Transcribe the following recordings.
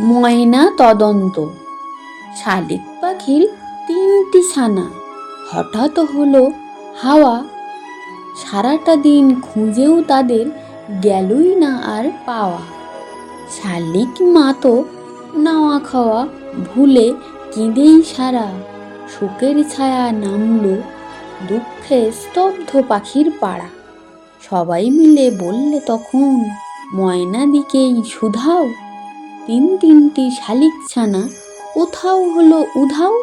ময়না তদন্ত। শালিক পাখির তিনটি ছানা। হঠাৎ হলো হাওয়া। সারাটা দিন খুঁজেও তাদের গেলই না আর পাওয়া। শালিক মা তো নাওয়া খাওয়া ভুলে কেঁদেই সারা। শোকের ছায়া নামলো দুঃখে স্তব্ধ পাখির পাড়া। সবাই মিলে বললে তখন, ময়না দিকেই শুধাও। তিন তিনটি শালিক ছানা কোথাও হলো উধাও?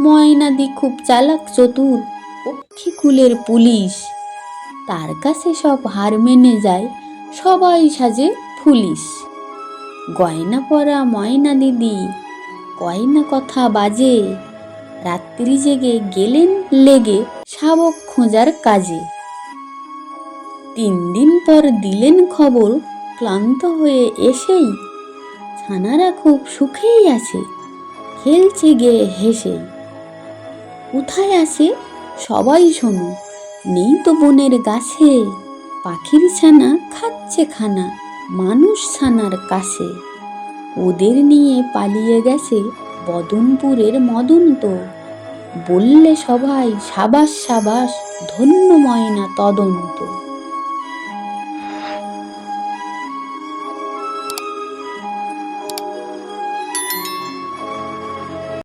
ময়নাদি খুব চালাক চতুর, পক্ষীকুলের পুলিশ। তার কাছে সব হার মেনে যায়, সবাই সাজে পুলিশ গয়না পরা ময়না দিদি কয়না কথা বাজে। রাত্রি জেগে গেলেন লেগে শাবক খোঁজার কাজে। তিন দিন পর দিলেন খবর, ক্লান্ত হয়ে এসেই ছানারা খুব সুখেই আছে। খেলছে গে, হেসে। কোথায় আছে? সবাই শোনো। নেই তো বনের গাছে। পাখির ছানা খাচ্ছে খানা, মানুষ ছানার কাছে। ওদের নিয়ে পালিয়ে গেছে বদনপুরের মদন তো। বললে সবাই, সাবাস সাবাস, ধন্য ময়না তদন্ত।